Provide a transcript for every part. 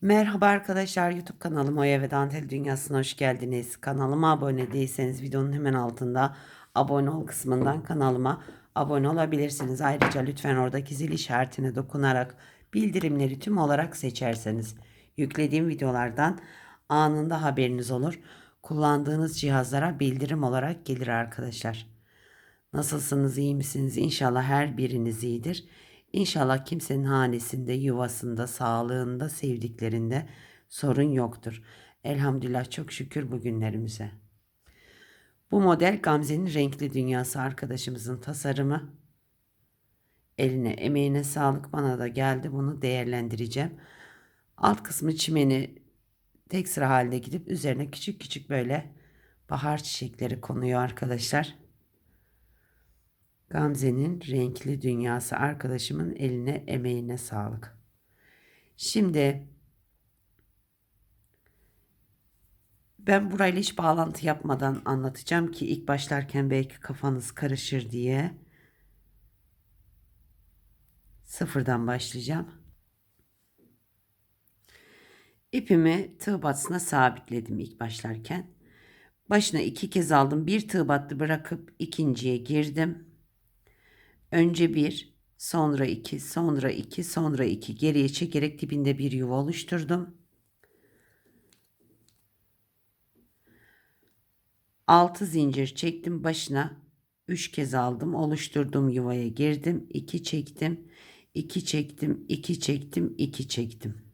Merhaba arkadaşlar YouTube kanalıma Oya ve Dantel Dünyası'na hoş geldiniz. Kanalıma abone değilseniz videonun hemen altında abone ol kısmından kanalıma abone olabilirsiniz. Ayrıca lütfen oradaki zil işaretine dokunarak bildirimleri tüm olarak seçerseniz yüklediğim videolardan anında haberiniz olur. Kullandığınız cihazlara bildirim olarak gelir arkadaşlar. Nasılsınız, iyi misiniz? İnşallah her biriniz iyidir. İnşallah kimsenin hanesinde, yuvasında, sağlığında, sevdiklerinde sorun yoktur. Elhamdülillah çok şükür bugünlerimize. Bu model Gamze'nin renkli dünyası arkadaşımızın tasarımı. Eline, emeğine sağlık bana da geldi. Bunu değerlendireceğim. Alt kısmı çimeni tek sıra halinde gidip üzerine küçük küçük böyle bahar çiçekleri konuyor arkadaşlar. Gamze'nin renkli dünyası arkadaşımın eline emeğine sağlık. Şimdi ben burayla hiç bağlantı yapmadan anlatacağım ki ilk başlarken belki kafanız karışır diye. Sıfırdan başlayacağım. İpimi tığ batısına sabitledim ilk başlarken. Başına iki kez aldım. Bir tığ battı bırakıp ikinciye girdim. Önce bir, sonra iki, sonra iki, sonra iki geriye çekerek dibinde bir yuva oluşturdum. Altı zincir çektim başına. Üç kez aldım. Oluşturduğum yuvaya girdim. iki çektim. iki çektim. iki çektim. iki çektim.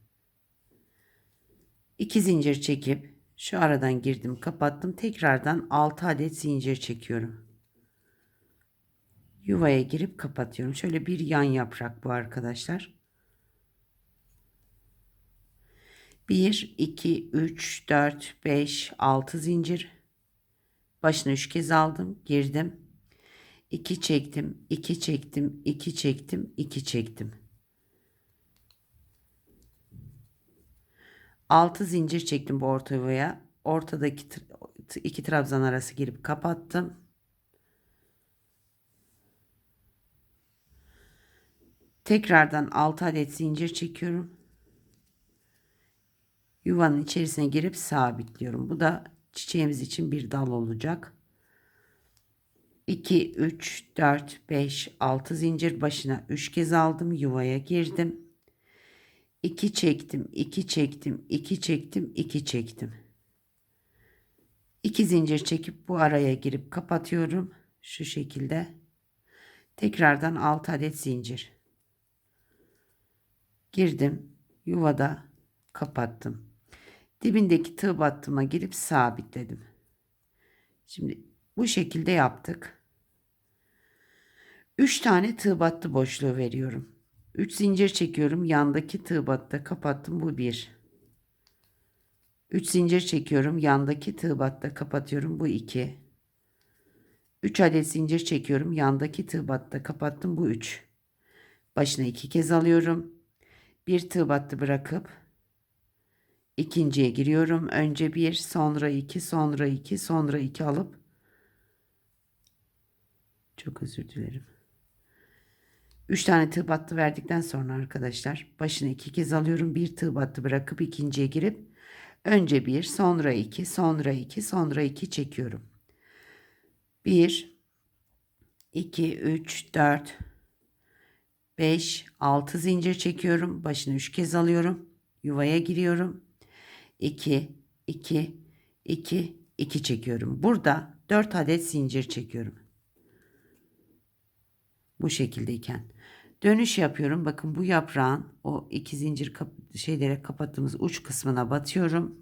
İki zincir çekip şu aradan girdim kapattım. Tekrardan 6 adet zincir çekiyorum yuvaya girip kapatıyorum. Şöyle bir yan yaprak bu arkadaşlar. 1, 2, 3, 4, 5, 6 zincir. Başına 3 kez aldım. Girdim. 2 çektim. 2 çektim. 2 çektim. 2 çektim. 6 zincir çektim bu orta yuvaya. Ortadaki iki trabzan arası girip kapattım. Tekrardan 6 adet zincir çekiyorum. Yuvanın içerisine girip sabitliyorum. Bu da çiçeğimiz için bir dal olacak. 2, 3, 4, 5, 6 zincir başına 3 kez aldım. Yuvaya girdim. 2 çektim, 2 çektim, 2 çektim, 2 çektim. 2 zincir çekip bu araya girip kapatıyorum. Şu şekilde. Tekrardan 6 adet zincir girdim yuvada kapattım. Dibindeki tığ battıma girip sabitledim. Şimdi bu şekilde yaptık. 3 tane tığ battı boşluğu veriyorum. 3 zincir çekiyorum yandaki tığ batta kapattım bu bir. 3 zincir çekiyorum yandaki tığ batta kapatıyorum bu 2 3 adet zincir çekiyorum yandaki tığ batta kapattım bu 3 başına 2 kez alıyorum bir tığ battı bırakıp ikinciye giriyorum. Önce bir, sonra iki, sonra iki, sonra iki alıp çok özür dilerim. Üç tane tığ battı verdikten sonra arkadaşlar başını iki kez alıyorum. Bir tığ battı bırakıp ikinciye girip önce bir, sonra iki, sonra iki, sonra iki çekiyorum. Bir, iki, üç, dört, 5, 6 zincir çekiyorum. Başını 3 kez alıyorum. Yuvaya giriyorum. 2, 2, 2, 2 çekiyorum. Burada 4 adet zincir çekiyorum. Bu şekildeyken. Dönüş yapıyorum. Bakın bu yaprağın o iki zincir kap şeylere kapattığımız uç kısmına batıyorum.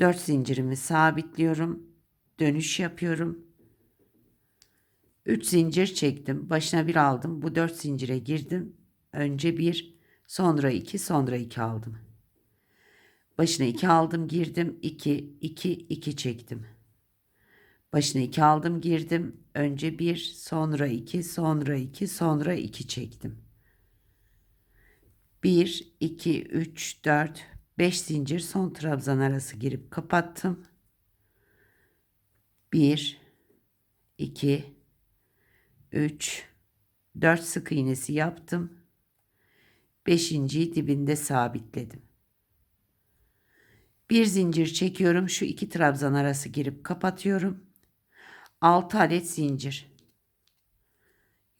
4 zincirimi sabitliyorum. Dönüş yapıyorum. 3 zincir çektim. Başına bir aldım. Bu 4 zincire girdim. Önce bir, sonra 2, sonra 2 aldım. Başına 2 aldım, girdim. 2, 2, 2 çektim. Başına 2 aldım, girdim. Önce 1, sonra 2, sonra 2, sonra 2 çektim. 1, 2, 3, 4, 5 zincir son trabzan arası girip kapattım. 1, 2, 3 4 sık iğnesi yaptım. Beşinciyi dibinde sabitledim. Bir zincir çekiyorum. Şu iki trabzan arası girip kapatıyorum. 6 adet zincir.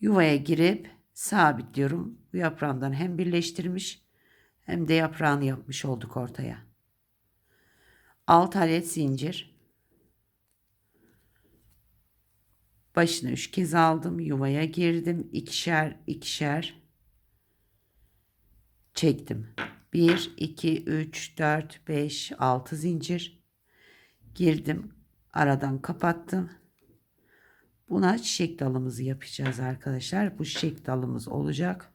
Yuvaya girip sabitliyorum. Bu yaprağımdan hem birleştirmiş hem de yaprağını yapmış olduk ortaya. 6 adet zincir. Başına 3 kez aldım. Yuvaya girdim. ikişer ikişer çektim. 1, 2, 3, 4, 5, 6 zincir. Girdim. Aradan kapattım. Buna çiçek dalımızı yapacağız arkadaşlar. Bu çiçek dalımız olacak.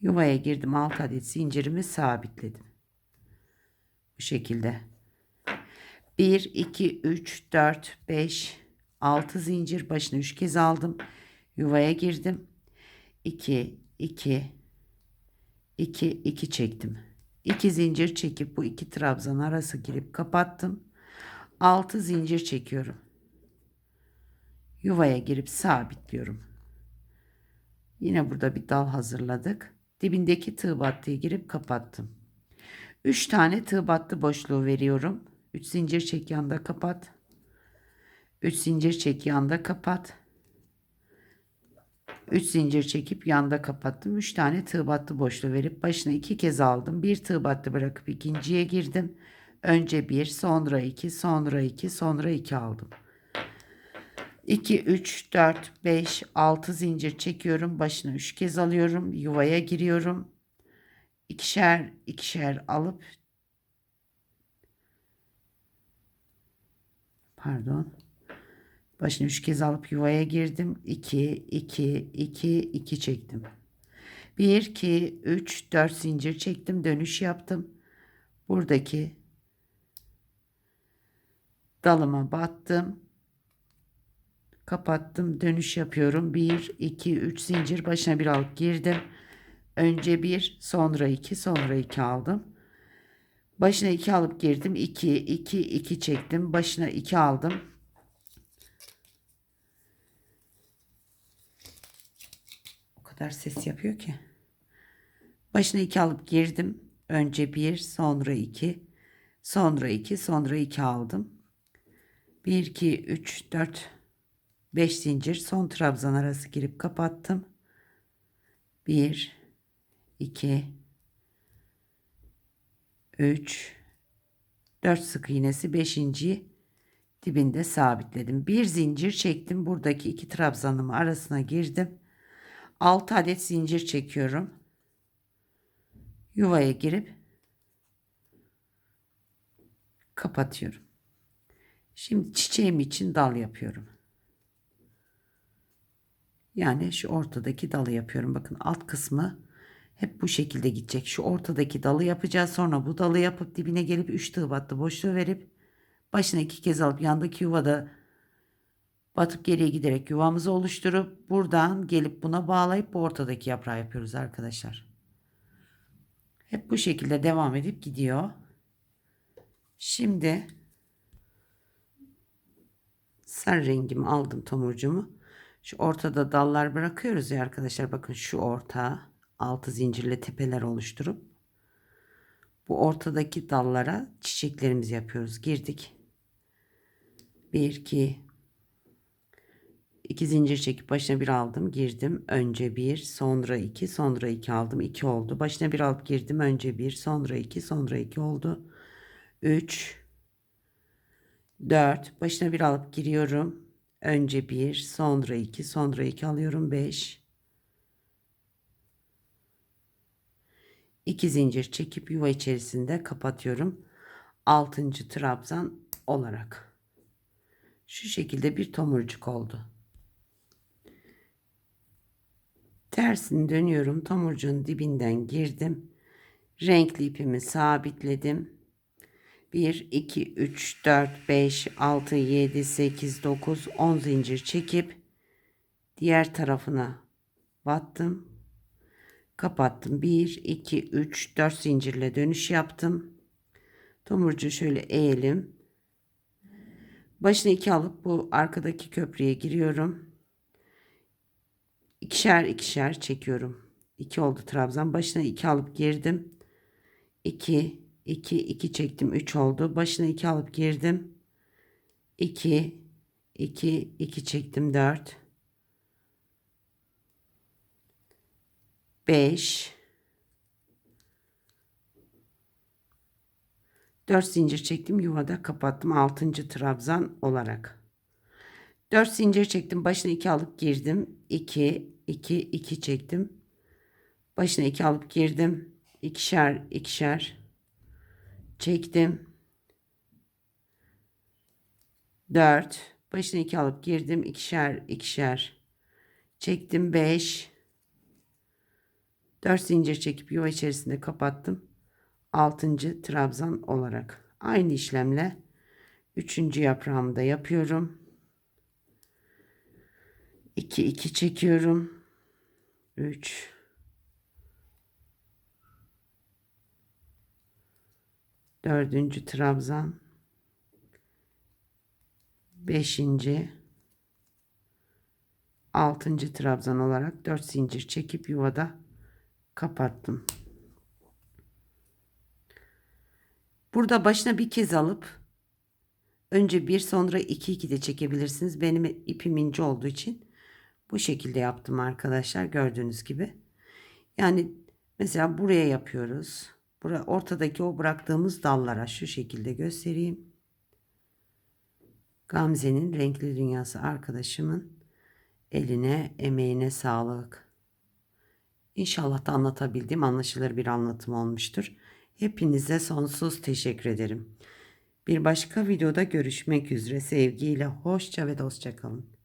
Yuvaya girdim. 6 adet zincirimi sabitledim. Bu şekilde. 1, 2, 3, 4, 5, 6 zincir başına 3 kez aldım. Yuvaya girdim. 2, 2, 2, 2 çektim. 2 zincir çekip bu iki trabzan arası girip kapattım. 6 zincir çekiyorum. Yuvaya girip sabitliyorum. Yine burada bir dal hazırladık. Dibindeki tığ battıya girip kapattım. 3 tane tığ battı boşluğu veriyorum. 3 zincir çek yanda kapat. 3 zincir çek yanda kapat. 3 zincir çekip yanda kapattım. 3 tane tığ battı boşluğu verip başına 2 kez aldım. Bir tığ battı bırakıp ikinciye girdim. Önce 1, sonra 2, sonra 2, sonra 2 aldım. 2, 3, 4, 5, 6 zincir çekiyorum. Başına 3 kez alıyorum. Yuvaya giriyorum. İkişer ikişer alıp pardon başını 3 kez alıp yuvaya girdim. 2, 2, 2, 2 çektim. 1, 2, 3, 4 zincir çektim. Dönüş yaptım. Buradaki dalıma battım. Kapattım. Dönüş yapıyorum. 1, 2, 3 zincir başına bir alıp girdim. Önce 1, sonra 2, sonra 2 aldım. Başına 2 alıp girdim. 2, 2, 2 çektim. Başına 2 aldım. Kadar ses yapıyor ki. Başına 2 alıp girdim. Önce 1, sonra 2, sonra 2, sonra 2 aldım. 1, 2, 3, 4, 5 zincir son trabzan arası girip kapattım. 1 2 3 4 sık iğnesi 5. dibinde sabitledim. Bir zincir çektim. Buradaki iki trabzanımı arasına girdim. 6 adet zincir çekiyorum. Yuvaya girip kapatıyorum. Şimdi çiçeğim için dal yapıyorum. Yani şu ortadaki dalı yapıyorum. Bakın alt kısmı hep bu şekilde gidecek. Şu ortadaki dalı yapacağız. Sonra bu dalı yapıp dibine gelip 3 tığ battı boşluğu verip başına iki kez alıp yandaki yuvada batıp geriye giderek yuvamızı oluşturup buradan gelip buna bağlayıp bu ortadaki yaprağı yapıyoruz arkadaşlar. Hep bu şekilde devam edip gidiyor. Şimdi sarı rengimi aldım tomurcumu. Şu ortada dallar bırakıyoruz ya arkadaşlar. Bakın şu orta altı zincirle tepeler oluşturup bu ortadaki dallara çiçeklerimizi yapıyoruz. Girdik. 1 2 2 zincir çekip başına bir aldım, girdim. Önce bir, sonra iki, sonra iki aldım. 2 oldu. Başına bir alıp girdim. Önce bir, sonra iki, sonra iki oldu. 3 4 başına bir alıp giriyorum. Önce bir, sonra iki, sonra iki alıyorum. Beş. İki zincir çekip yuva içerisinde kapatıyorum. Altıncı trabzan olarak. Şu şekilde bir tomurcuk oldu. Tersini dönüyorum. Tomurcuğun dibinden girdim. Renkli ipimi sabitledim. 1, 2, 3, 4, 5, 6, 7, 8, 9, 10 zincir çekip diğer tarafına battım. Kapattım. 1, 2, 3, 4 zincirle dönüş yaptım. Tomurcuğu şöyle eğelim. Başına 2 alıp bu arkadaki köprüye giriyorum. İkişer ikişer çekiyorum. 2 oldu trabzan. Başına 2 alıp girdim. 2 2 2 çektim 3 oldu. Başına 2 alıp girdim. 2 2 2 çektim 4 5 4 zincir çektim yuvada kapattım 6. trabzan olarak 4 zincir çektim başına 2 alıp girdim 2 2 2 çektim. Başına 2 alıp girdim. İkişer ikişer çektim. 4 başına 2 alıp girdim. İkişer ikişer çektim. 5 4 zincir çekip yuva içerisinde kapattım. 6. trabzan olarak. Aynı işlemle 3. yaprağımı da yapıyorum. 2 2 çekiyorum 3 dördüncü trabzan beşinci altıncı trabzan olarak dört zincir çekip yuvada kapattım. Burada başına bir kez alıp önce bir sonra iki iki de çekebilirsiniz. Benim ipim ince olduğu için bu şekilde yaptım arkadaşlar gördüğünüz gibi. Yani mesela buraya yapıyoruz. Buraya ortadaki o bıraktığımız dallara şu şekilde göstereyim. Gamze'nin renkli dünyası arkadaşımın eline emeğine sağlık. İnşallah da anlatabildiğim anlaşılır bir anlatım olmuştur. Hepinize sonsuz teşekkür ederim. Bir başka videoda görüşmek üzere sevgiyle hoşça ve dostça kalın.